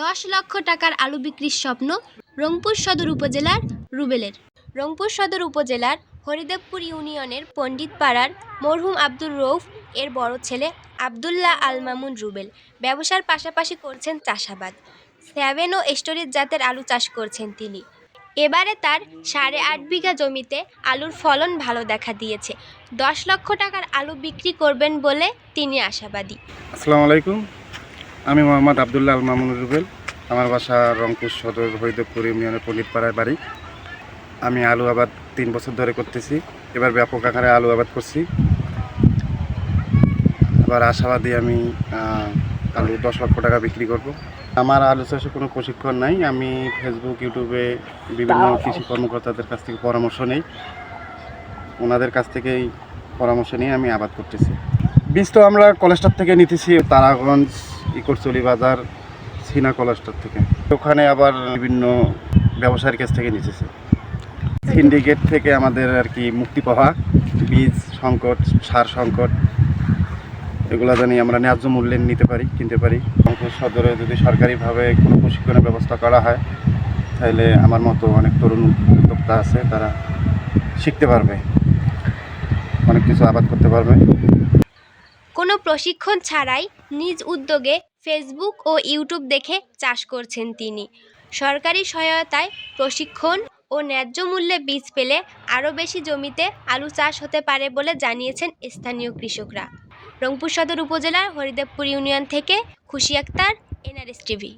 দশ লক্ষ টাকার আলু বিক্রির স্বপ্ন রংপুর সদর উপজেলার রুবেলের। রংপুর সদর উপজেলার হরিদেবপুর ইউনিয়নের পণ্ডিতপাড়ার মরহুম আব্দুর রৌফ এর বড় ছেলে আবদুল্লাহ আলমামুন রুবেল ব্যবসার পাশাপাশি করছেন চাষাবাদ। সেভেন ও স্টোরেজ জাতের আলু চাষ করছেন তিনি। এবারে তার সাড়ে আট বিঘা জমিতে আলুর ফলন ভালো দেখা দিয়েছে। দশ লক্ষ টাকার আলু বিক্রি করবেন বলে তিনি আশাবাদী। আসসালামু আলাইকুম। আমি মোহাম্মদ আবদুল্লাহ আল মামুনুর রুবেল। আমার বাসা রংপুর সদর হরিদেবপুর ইউনিয়নের পণ্ডিতপাড়ায় বাড়ি। আমি আলু আবাদ তিন বছর ধরে করতেছি। এবার ব্যাপক আকারে আলু আবাদ করছি। এবার আশাবাদী আমি আলু দশ লক্ষ টাকা বিক্রি করব। আমার আলু চাষে কোনো প্রশিক্ষণ নাই। আমি ফেসবুক ইউটিউবে বিভিন্ন কৃষি কর্মকর্তাদের কাছ থেকে পরামর্শ নেই। ওনাদের কাছ থেকেই পরামর্শ নিয়ে আমি আবাদ করতেছি। বীজ তো আমরা কলেস্টার থেকে নিতেছি তারাগঞ্জ ইকরচলি বাজার, সিনা কলেস্টার থেকে। ওখানে আবার বিভিন্ন ব্যবসায়ীর কাছ থেকে নিতেছি। সিন্ডিকেট থেকে আমাদের আর কি মুক্তি পাওয়া বীজ সংকট, সার সংকট, এগুলো জানি আমরা ন্যায্য মূল্যে নিতে পারি, কিনতে পারি। রংপুর সদরে যদি সরকারিভাবে কোনো প্রশিক্ষণের ব্যবস্থা করা হয়, তাহলে আমার মতো অনেক তরুণ উদ্যোক্তা আছে, তারা শিখতে পারবে। অনেক কিছু আবাদ করতে পারবে। কোনো প্রশিক্ষণ ছাড়াই নিজ উদ্যোগে ফেসবুক ও ইউটিউব দেখে চাষ করছেন তিনি। সরকারি সহায়তায় প্রশিক্ষণ ও ন্যায্য মূল্যে বীজ পেলে আরও বেশি জমিতে আলু চাষ হতে পারে বলে জানিয়েছেন স্থানীয় কৃষকরা। রংপুর সদর উপজেলার হরিদেবপুর ইউনিয়ন থেকে খুশি আক্তার, এনআরএস টিভি।